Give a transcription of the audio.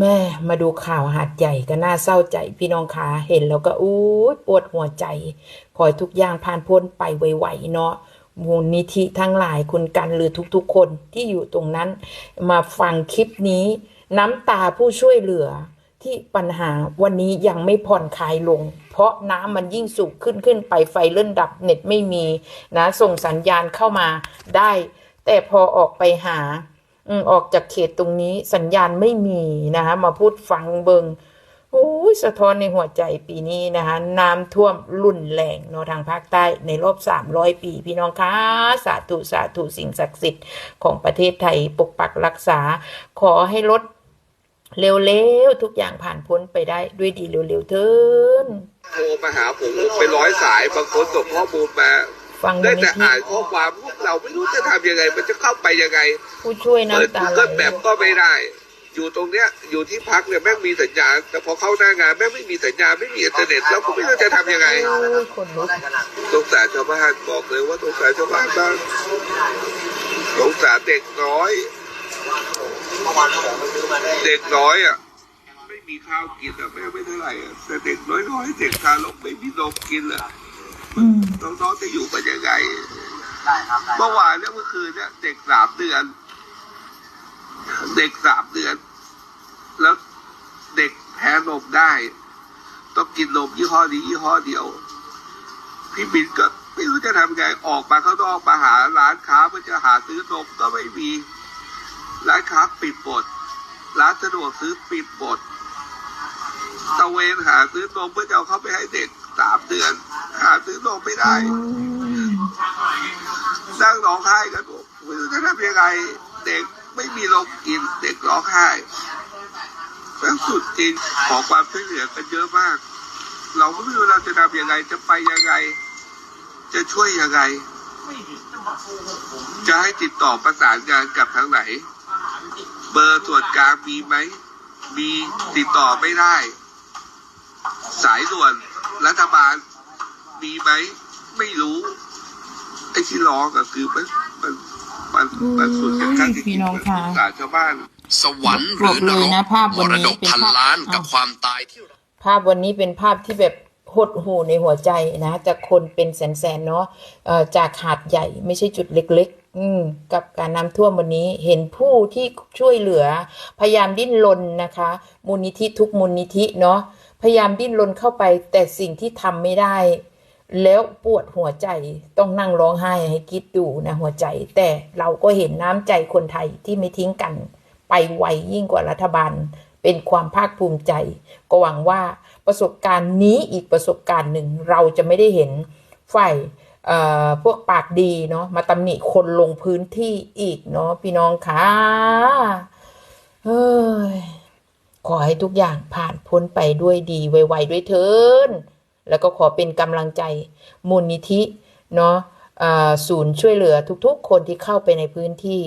แม่มาดูข่าวหาดใหญ่ก็น่าเศร้าใจพี่น้องคะเห็นแล้วก็อู้ปวดหัวใจขอให้ทุกอย่างผ่านพ้นไปไวๆเนาะมูลนิธิทั้งหลายคุณกันหรือทุกๆคนที่อยู่ตรงนั้น มาฟังคลิปนี้น้ำตาผู้ช่วยเหลือที่ปัญหาวันนี้ยังไม่ผ่อนคลายลง เพราะน้ำมันยิ่งสูงขึ้นขึ้นไปไฟเลื่อนดับเน็ตไม่มีนะส่งสัญญาณเข้ามาได้ แต่พอออกไปหา อืมอกจากเขตตรงนี้สัญญาณไม่มีนะคะมาพูดฟังเบิงโอ้ยสะท้อนในหัวใจปีนี้นะคะน้ำท่วมรุนแรงเนาะทางภาคใต้ในรอบ300 ปี พี่น้องคะสาธุสาธุสิ่งศักดิ์สิทธิ์ของประเทศไทยปกปักรักษา ขอให้ลดเร็วๆ ทุกอย่างผ่านพ้นไปได้ด้วยดีเร็วๆเถินโทรมาหาผมเป็นร้อยสายบางคนส่งข้อมูลมา ฟังได้มูลนิแต่ธิอ่านข้อความพวกเราไม่รู้จะทำยังไง มันจะเข้าไปยังไง ผู้ช่วยเปิดน้ำตาไหลก็แบบก็ไม่ได้ อยู่ตรงเนี้ยอยู่ที่พักเนี่ยแม่งมีสัญญาณแต่พอเข้าหน้างานแม่งไม่มีสัญญาณไม่มีอินเทอร์เน็ตแล้วก็ไม่รู้จะทำยังไงโอ้ยคนลุกสงสารชาวบ้านบอกเลยว่าสงสารชาวบ้านบ้างสงสารเด็กน้อยเด็กน้อยอะไม่มีข้าวกินอะแม่ไม่เท่าไหร่อะแต่เด็กน้อยๆเด็กทารกไม่มีนมกินอะอืม น้องๆจะอยู่กันยังไงเมื่อวานเนี่ยเมื่อคืนเนี่ยเด็กสามเดือน เด็กสามเดือน แล้วเด็กแพ้นมได้ต้องกินนมยี่ห้อนี้ยี่ห้อเดียว พี่บินก็ไม่รู้จะทำไงออกมาข้างนอกมาหาร้านค้าเพื่อจะหาซื้อนมก็ไม่มี ร้านค้าปิดหมดร้านสะดวกซื้อปิดหมดตะเวนหาซื้อนมเพื่อจะเอาเข้าไปให้เด็กสามเดือนหา ซื้อนมไม่ได้นั่งร้องไห้กันผมไม่รู้จะทำยังไงเด็กไม่มีนมกินเด็กร้องไห้แม่งสุดจริงขอความช่วยเหลือกันเยอะมาก เราก็ไม่รู้เราจะทำยังไงจะไปยังไง จะช่วยยังไง จะให้ติดต่อประสานงานกับทางไหน เบอร์ส่วนกลางมีไหม มีติดต่อไม่ได้ สายด่วนรัฐบาล มีไหมไม่รู้ไอ้ที่ร้องก็คือมันมันมันมันสุดจะขั้นจริงๆพี่น้องคะมันสงสารชาวบ้าน สวรรค์หรือนบอกรเลยกนะภาพมวันรนี้ดกเป็นพันภาพล้านอ้าวกับความตายที่ภาพวันนี้เป็นภาพที่แบบหดหูในหัวใจนะจากคนเป็นแสนๆเนาะเอ่อจากหาดใหญ่ไม่ใช่จุดเล็กๆอืมกับการน้ำท่วมวันนี้เห็นผู้ที่ช่วยเหลือ พยายามดิ้นรนนะคะ มูลนิธิทุกมูลนิธิเนาะพยายามดิ้นรนเข้าไปแต่สิ่งที่ทำไม่ได้ แล้วปวดหัวใจต้องนั่งร้องไห้ให้คิดดูนะหัวใจ แต่เราก็เห็นน้ำใจคนไทยที่ไม่ทิ้งกัน ไปไวยิ่งกว่ารัฐบาล เป็นความภาคภูมิใจ ก็หวังว่าประสบการณ์นี้อีกประสบการณ์หนึ่งเราจะไม่ได้เห็นฝ่ายเอ่อพวกปากดีเนาะมาตำหนิคนลงพื้นที่อีกเนาะพี่น้องคะเฮ้ยขอให้ทุกอย่างผ่านพ้นไปด้วยดีไวๆด้วยเถิน แล้วก็ขอเป็นกำลังใจมูลนิธิเนาะศูนย์ช่วยเหลือทุกๆ คนที่เข้าไปในพื้นที่